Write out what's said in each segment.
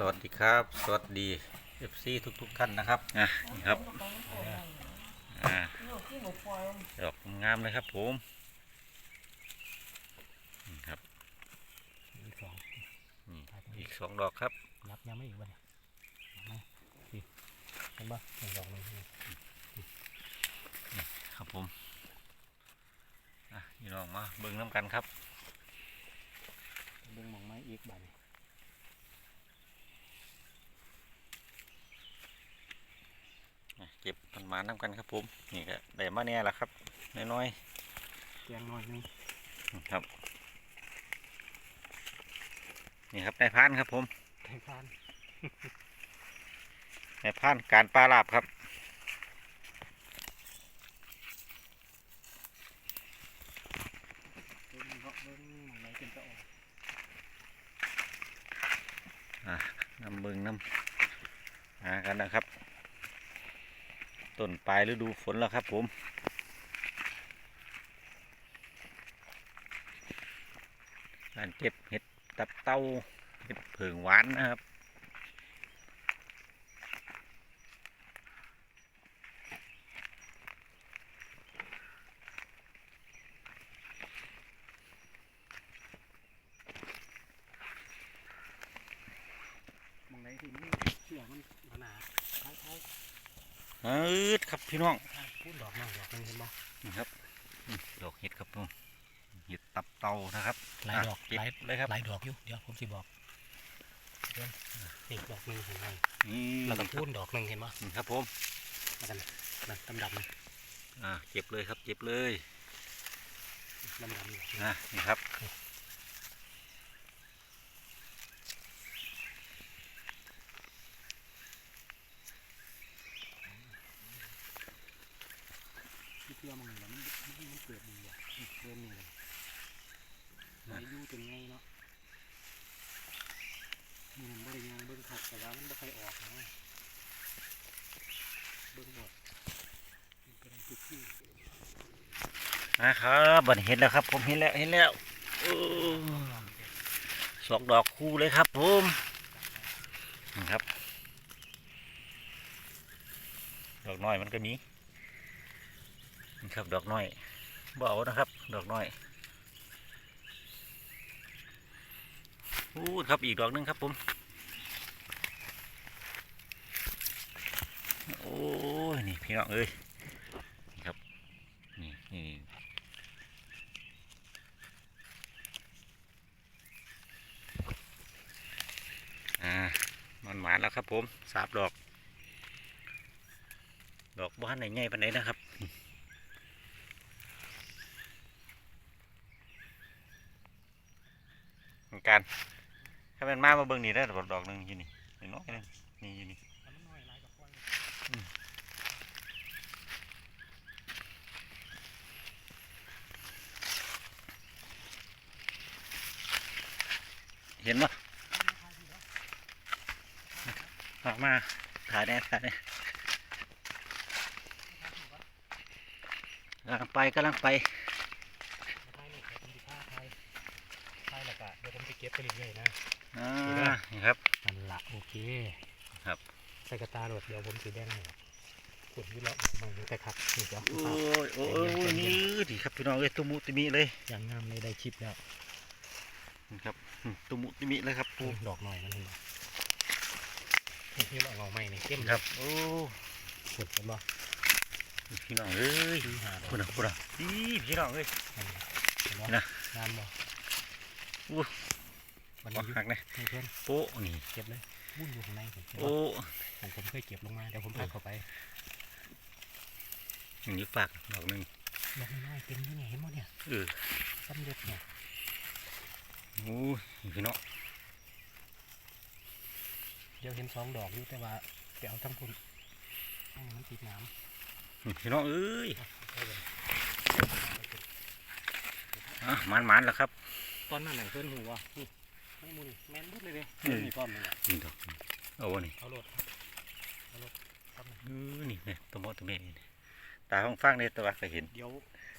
สวัสดีครับ สวัสดี FC ทุกทุกๆท่านนะครับอะนี่ครับอ่าดอกงามเลยครับผมนี่ครับอีกสองนี่อีกสองดอกครับนับยังไม่อีกวันเนี่ยนี่เห็นปะหนึ่งดอกเลยนี่ครับผมอะพี่น้องมาเบิ่งน้ำกันครับเบิ่งหมองไม้อีกบานนี่ อะเก็บมันมาน้ำกันครับผม นี่ก็ได้มาเนี่ยแหละครับน้อยแกงน้อยหนึงๆครับ นี่ครับนายพรานครับผมแทงพานนายพรานการปลาลาบครับเบิ่งเนาะเบิ่งหมองไม้เป็นตะออกอะน้ำเบิงน้ำหากันนะครับ ต้นปลายฤดูฝนแล้วครับผม การเก็บเห็ดตับเต้าเห็ดเผิงหวานนะครับ หมองไหนที่มันเชื่อมันหนาๆท้ายท้าย อืดครับพี่น้อง ท้ายพูดดอกน้อยดอกห นึงเห็นบ่นี่ครับอืมดอกเห็ดครับผมเห็ดตับเต้านะครับหลายดอกเก็บหลายเลยครับหลายดอกอยู่เดี๋ยวผมสิบอกเดี๋ยวนี่ดอกหนึงเห็นไหมนี่แล้วก็พูดดอกหนึงเห็นบ่นี่ครับผมแล้วกันนั่นดำๆนี่อ่าเก็บเลยครับเก็บเลยดำๆนี่นะนี่ครับ ที่เที่ยวมองนี่แหละมันมันมันเกิดดีอะนี่เดินนี่เลยไหนอยู่จนไงเนาะมือมันบ่ได้ยางเบิ่งขัด แต่ว่ามันบ่ค่ออกนะเบิ่งหมดเป็นทุกที่นะครับบันเห็นแล้วครับ ผมเห็นแล้วเห็นแล้วอสองดอกคู่เลยครับผมนี่ครับ ดอกน้อยมันก็มีนี่ครับดอกน้อยเบานะครับ ดอกน้อยอู้ครับอีกดอกหนึงครับผม โอ้ยนี่พี่น้องเอ้ยครับนี่นี่อ่ามันหมานแล้วครับผมสามดอก ดอกบ้านไหนใหญ่ปานไหนนะครับเหมือนกันถ้าเป็นมามาเบิ่งนี่ได้ดอกดอกหนึ่งอยู่นี่นี่น้อยนึงนี่อยู่นี่ แล้วมันน้อยหลายกับควาย เห็นปะออกมาถ่ายแน่ถ่ายแน่กำลังไปกำลังไปไทยนี่ผมสิพาไทยไทยแล้วก็เดี๋ยวผมไปเก็บไปเรื่อยๆนะอ่านี่ครับนั่นละโอเคครับใส่กระตาโหลดเดี๋ยวผมสีแดงให้ขุดอยู่แล้วมันแต่ขัดนี่เดี๋ยวโอ้ยโอ้ยโอ้ยนี่ดีครับพี่น้องเอ้ยตุมุตุมิเลยอย่างงามเลยได้คลิปแล้ว นี่ครับอืมตุมุตุมิเลยครับปูดอกหน่อยมันเห็นบ่นี่ที่เราเอาไม้นี่เข้มครับ โอ้ขุดเห็นบ่พี่น้องเอ้ยที่หาดอกพูดนะพูดนะอีพี่น้องเอ้ยเห็นบ่นะงามบ่อู้วันบันี้กหักเลยนี่เพื่อนโป๊ะนี่เก็บเลยวุ่นอยู่ข้างในผมเห็นโอ้บ่ผมผมเคยเก็บลงมาเดี๋ยวผมพาเข้าไปอย่างนี้ฝากดอกหนึ่งดอกน้อยๆเต็มที่เนี่ยเห็นบ่เนี่ยเออสำเร็จเนี่ย โอ้ยพี่น้องเดี๋ยวเห็นสองดอกอยู่แต่ว่าไปเอาทั้งคุณให้มันติดน้ำพี่น้องเอ้ยได้เลยอะมันมันแล้วครับ ตอนนั้นไหนเพื่อนหูวะนี่ไม่มูนี่แมนบุดเลยเด้อืมนี่ก้อนหนึงอะนี่ดอกเอาวะนี่เอาโหลดเอาโหลดครับเออนี่เนี่ยตัวมอตัวเมนี่ตาห้องฟังเนี่ยตัวก็เห็น เดี๋ยว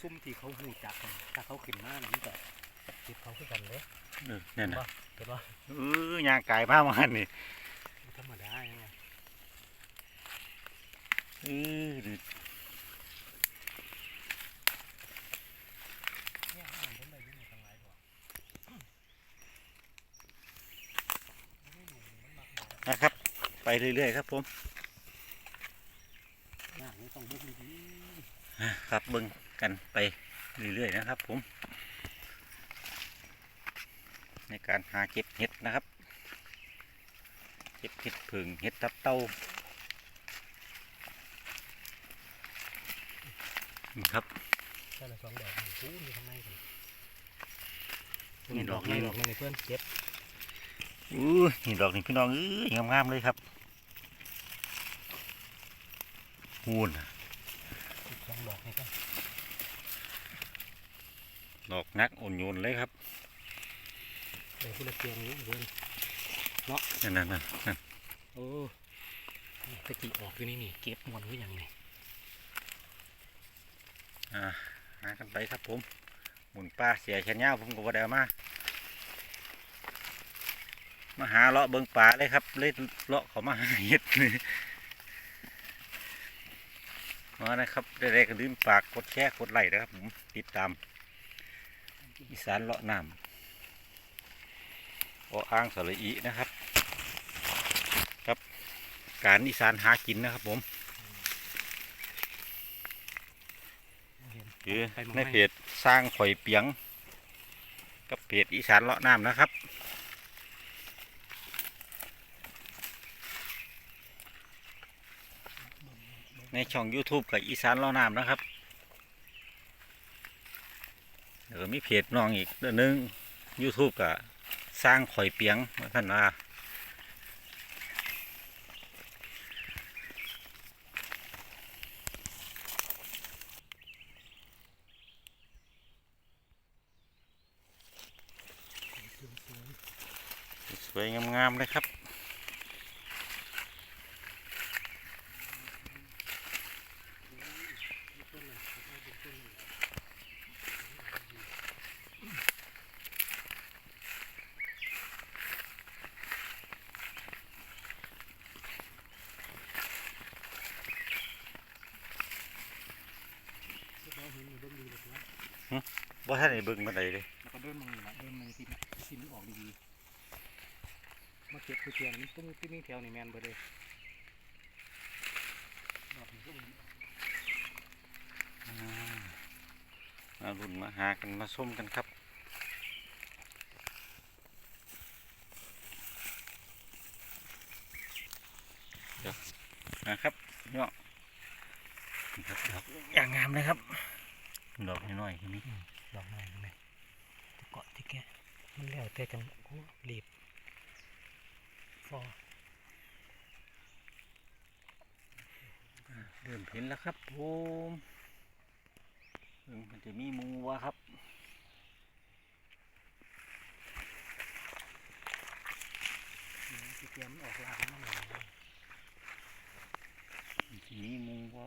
ซุ่มที่เขาหูจักกันถ้าเขาขึ้นมาน่ะมัน จิบเขาคือกันเลยเนี่ยนะเห็นป่ะเออยางไก่ผ้ามันนี่ธรรมดาไงเออดินะครับ ไปเรื่อยๆครับผมครับเบิ้งกันไปเรื่อยๆนะครับผม การหาเก็บเห็ดนะครับ เก็บเห็ดผึ่งเห็ดตับเต้านี่ครับๆแค่ละสองดอกนี่ปูมีข้างในกันนี่ดอกนี่นี่ดอกนี่เพื่อนเก็บอู้นี่ดอกนี่พี่น้องเอ้ยงามๆเลยครับหูนอีกสองดอกนี่ก็ดอกนักอ่อนโยนเลยครับ เดี๋ยวพูดละเกียงนี้เพื่อนนั่นนั่นนั่นนั่นโอ้ตะกี้ออกอยู่นี่นี่เก็บหมดหรือยังนี่อ่าหากันไปครับผมหมุนป้าเสียแขนยาวผมก็บ่ได้เอามามาหาเลาะเบิงป่าเลยครับเลยเลาะเขามาหาเห็ดนี่มานะครับได้ๆก็ลืมฝากกดแชร์กดไลค์นะครับผมติดตามอีสานเลาะน้ำ ออ้างสระอีนะครับ ครับการอีสานหากินนะครับผมเห็นคือไปมองในไม่เพจสร้างข่อยเปียง กับเพจอีสานเลาะน้ำนะครับในช่อง YouTube กับอีสานเลาะน้ำนะครับเดี๋ยวมีเพจน้องอีกเดือนหนึง YouTube กับส ร้างข่อยเปียงมาท่านว่าสวยงามๆเลยครับ เราเห็นอยู่เบิ่งดีเลยนะ ว่าท่านได้เบิ่งมาไดเลยแล้วก็เดินมองนี่ละเดินมองที่ที่มันออกดีๆมาเก็บคือเกียงนี่ตุ้งที่นี่แถวนี่แมนเบิดเลยดอกนี่ก็มีมารุ่นมาหากันมาส้มกันครับเดี๋ยวนะครับเนาะครับดอกอย่างงามเลยครับ ดอกน้อยๆทีนี้ ดอกไม้ทำไมจะเกาะที่แกะมันแล้วแต่จังโอ้รีบฟอเริ่มเห็นแล้วครับผมเอิ่มมันจะมีหมูวะครับที่เกียงมันออกลากมันมาเลยมันจะมีหมูวะ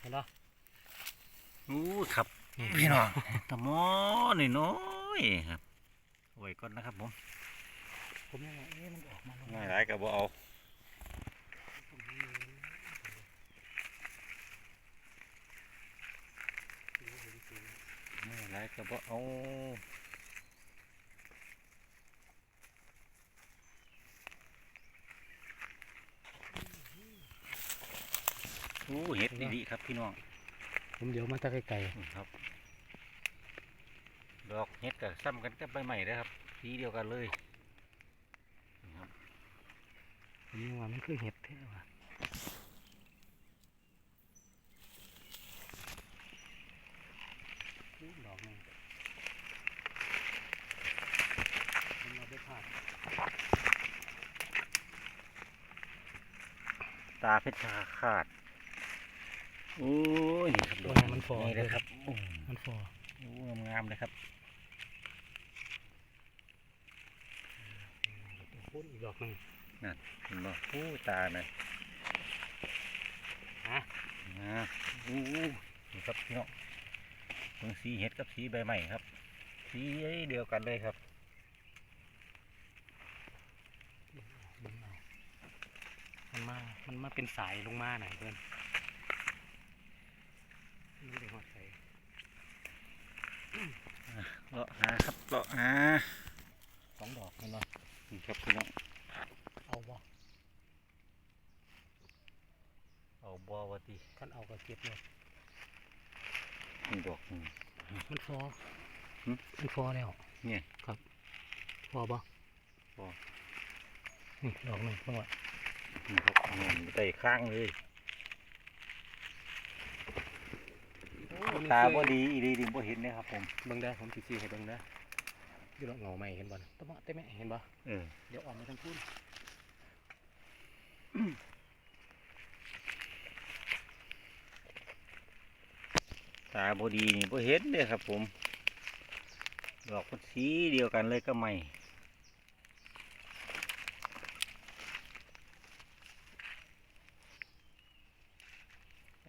เห็นปะ อู้ครับ พี่น้องตะหมอนี่น้อยๆครับเอาไว้ก่อนนะครับผมผมยังไงเอ๊ะมันออกมาง่ายหลายก็บ่เอาไม่ไรก็บ่เอาโอ้เห็ดดีๆครับพี่น้องผมเดี๋ยวมาตะไกลนี่ครับ ดอกเห็ดกับซ้ำกันกับใบใหม่เลยครับสีเดียวกันเลยนี่ครับๆผมยังว่ามันคือเห็ดแท้ว่ะอู้ดอกหนึงผมเอาไปผ่าดตาเพชรขาดโอ้ยนี่ครับดอกมันฟอนี่เลยครับโอ้มันฟอโห งามๆเลยครับพุ่นอีกดอกหนึงเห็นบ่โอ้ตาเนี่ยฮะนะโอ้นี่ครับพี่น้องเบิ่งสีเห็ดกับสีใบไม้ครับ สีเดียวกันเลยครับเบิ่งเอามันมา มันมาเป็นสายลงมาหน่อยเพื่อนนี่ได้หอดใส่ เลาะหาครับเลาะหาสองดอกเห็นบ่นี่ครับพี่น้องเอาบ่เอาบอวะติคันเอาก็เก็บเลยนี่ดอกหนึ่งมันฟอหึมันฟอแล้วเนี่ยครับฟอบ่ฟอนี่ดอกหนึ่งเพิ่งว่านี่ครับนี่ใต้ข้างเลย ตาบ่ดีอีดีดีบ่เห็นเลยครับผมเบิ่งได้ผมสิซี่ให้เบิ่งได้อยู่ดอกเหงาใหม่เห็นบ่น่ะตะมะเต้แม่เห็นบ่เออเดี๋ยวออกมาทางพุ่นตาบ่ดีนี่บ่เห็นเลยครับผม ดอกมันสีเดียวกันเลยก็ไม่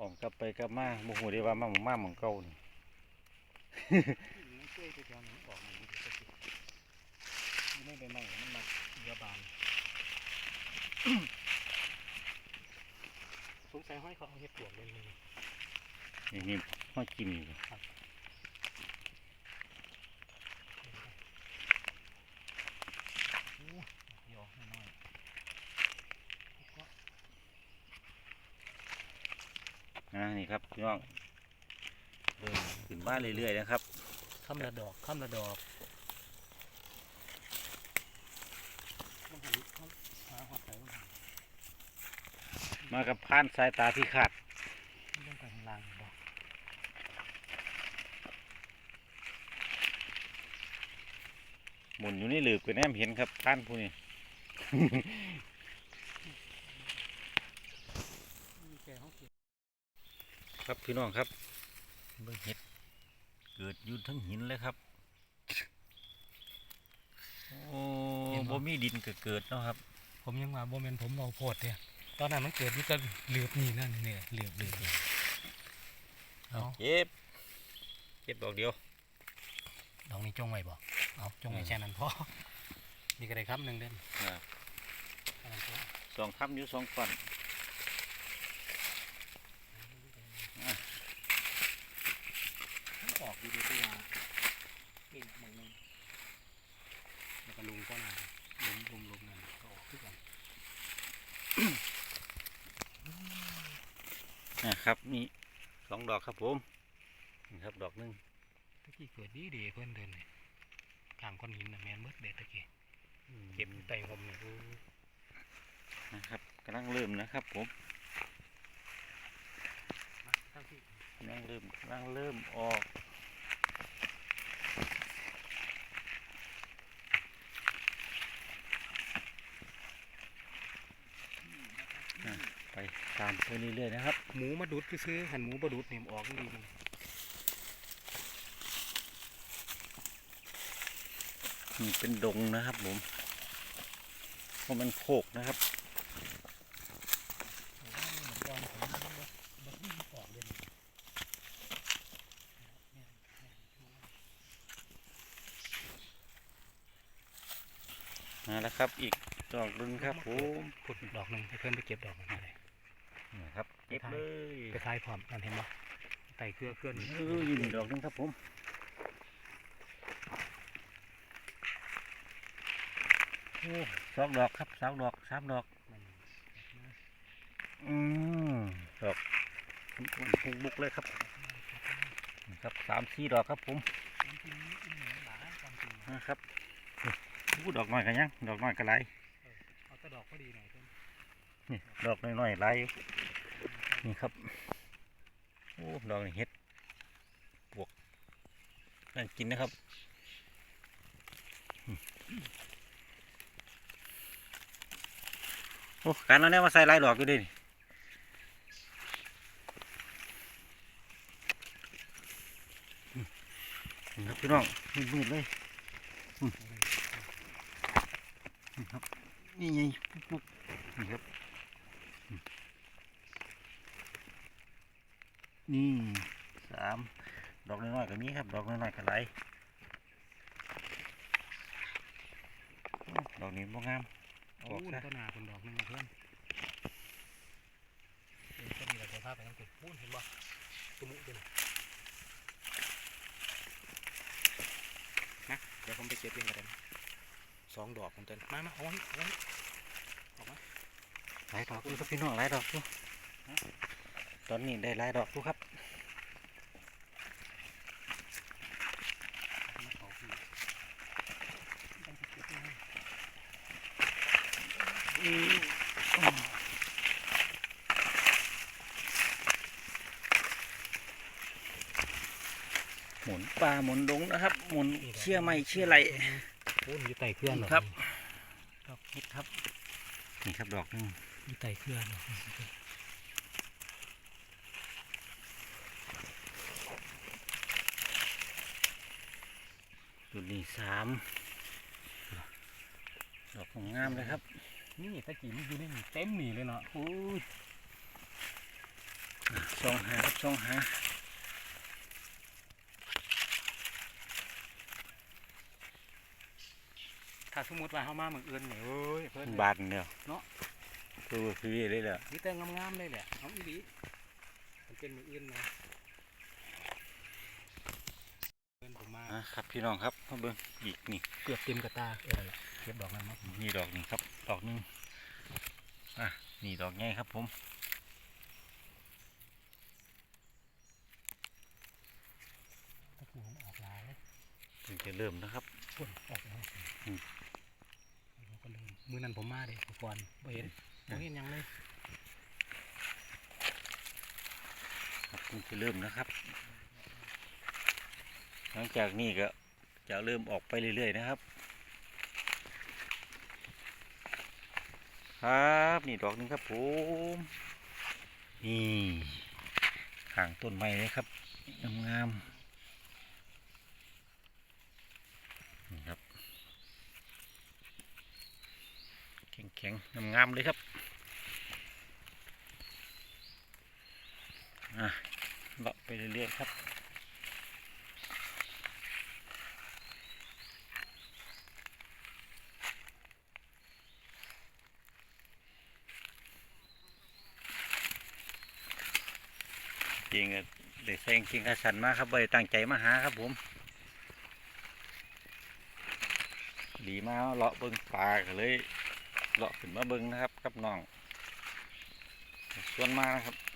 ออกกลับไปกลับมาบ่ฮู้ได้ว่ามาหมู่มาหม่องเก่านี่มันช่วยตัวนี้ออกมาดีก็สิไม่ได้ใหม่มันมาเรือบาน สงสัยห้อยเขาเอาเห็ดปวกเลยนี่นี่นี่มากินอยู่โอ้ยออกน้อย นะนี่ ครับพี่น้องเริ่มขึ้นบ้านเรื่อยๆนะครับๆข้ามละดอกข้ามละดอกมันหันมันหาหัดใส่มันหันมากับพานสายตาที่ขาดมันต้องไปข้างล่างบ่หมุนอยู่ในหลืบก็แนมเห็นครับพานผู้นี้ มีแกเขาเก็บ ครับพี่น้องครับเบิ่งเห็ดเกิดอยู่ทั้งหินเลยครับโอ้บ่มีดินก็เกิดเนาะครับผมยังว่าบ่แม่นผมเอาโพดเนี่ยตอนนั้นมันเกิดนี่ก็เหลือบนี่นั่นเนี่ยเหลือบเหลือบเนี่ยเอาเก็บเก็บดอกเดียวดอกนี้จงไว้บ่เอาจงไว้อืมแค่นั้นพอนี่ก็ได้ครับหนึ่งเดือนอ่าแค่นั้นพอสองคำอยู่สองก่อน มันออกดีๆตัวว่านี่หมองหนึงแล้วก็ลุงก็น่ะลุมลุมลุมนั่นก็ออกทุกอย่างนะครับนี่สองดอกครับผมนี่ครับดอกหนึงตะกี้เกิดดีดีๆเพื่อนเดินนี่ข้างก้อนหินน่ะแม่นเบิดเด็ดตะกี้เก็บอยู่ใต้ห่มนี่โอ้นะครับกำลังเริ่มนะครับผมมาตั้งที่ กำลังเริ่มกำลังเริ่มออกอะไป ตามไปเรื่อยๆนะครับ หมูมาดุดซื้อหันหมูมาดุดเนี่ยมออกดีมันนี่เป็นดงนะครับผมเพราะมันโคกนะครับนผมบ่บ่มีออกเลยนี่มาแล้วครับอีกดอกหนึงครับผมพุดดอกหนึ่งให้เพื่อนไปเก็บดอกหนึ่งอะไรนี่ครับ เก็บเลยไปทายพร้อมนั่นเห็นบ่ไต่เครือเคลื่อนเออยินดอกหนึงครับผมโอ้สองดอกครับสองดอกสามดอกมันอืมดอกปุกบุกเลยครับนี่ครับสามสี่ดอกครับผมมันกินอิ่มหมูหลายความจริงนะครับอู้ดอกน้อยกันยังดอกน้อยกันไรเอาแต่ดอกก็ดีหน่อยเพื่อนนี่ดอกน้อยๆไร นี่ครับ โอ้ดอกเห็ดปวกนั่นกินนะครับโอ้การเอาเนี่ยมาใส่ลายดอกอยู่ดิอืมนี่ครับพี่น้องมืดๆเลยนี่ครับนี่ไงปุ๊บๆนี่ครับอืมนี่สาม ดอ กน้อยๆก็มีครับ ดอกน้อยๆก็ไหลายอื้อดอกนี้บ่งามเอาบอกวุ้นซะก็นาคนดอกหนึงนะเพื่อนเออก็มีแต่ภาพไปทั้งตัววุ้นเห็นบ่ตุ้มุตัวนี้นะเดี๋ยวผมไปเก็บเองกันนะสองดอกผมเต้นมามาเอาไว้เอาไว้ออกมาหลายดอกอยู่ครับพี่น้องหลายดอกอยู่ตอนนี้ได้หลายดอกอยู่ครับ เอามาเขาพี่ต้องไปเก็บเอง หมุนปลาหมุนดงนะครับ หมุนเชี่ยไม่เชี่ยไหลวุ้นอยู่ใต้เครื่องเหรอครับดอกเห็ดครับนี่ครับดอกหนึงอยู่ใต้เครื่องเหรอตัวนี้สามดอกงามเลยครับ นี่ตะกี้มันอยู่ในนี่เต็มนี่เลยเนาะโอ้ยสองหาครับสองหา ถ้าสมมติว่าเฮามาเมืองอื่นเนี่ยเอ้ยเพิ่น บาทเดียวเนาะ คือคือเลยแหละมีแต่งามๆเลยแหละเอาอีหลีมันเป็นเมืองอื่นนะเพิ่นผมมาอะครับพี่น้องครับมาเบิ่งอีกนี่เกือบเต็มกระตาเออเก็บดอกนั้นมั้งนี่ดอกหนึงครับ ดอกหนึงอะนี่ดอกใหญ่ครับ ผมตะกี้มันออกหลายถึงจะเริ่มนะครับ พุ่นออกแล้ว อืม เราก็ลื มมือนั้นผมมาเด้ก่อนบ่เห็นบ่เห็นหยังเลยครับถึงจะเริ่มนะครับ หลังจากนี้ก็จะเริ่มออกไปเรื่อยๆนะครับ ครับนี่ดอกหนึงครับผมนี่ห่างต้นไม้เลยครับงามๆนี่ครับ แข็งงามๆเลยครับอะเลาะไปเรื่อยๆครับจริงก็ได้แซงจริงกระสันมากครับไ่ได้ตั้งใจมาหาครับผม ดีมากเลาะเบิ้งปลากเลย เลาะขึ้นมาเบิ้งนะครับกับน้องส่วนมานะครับ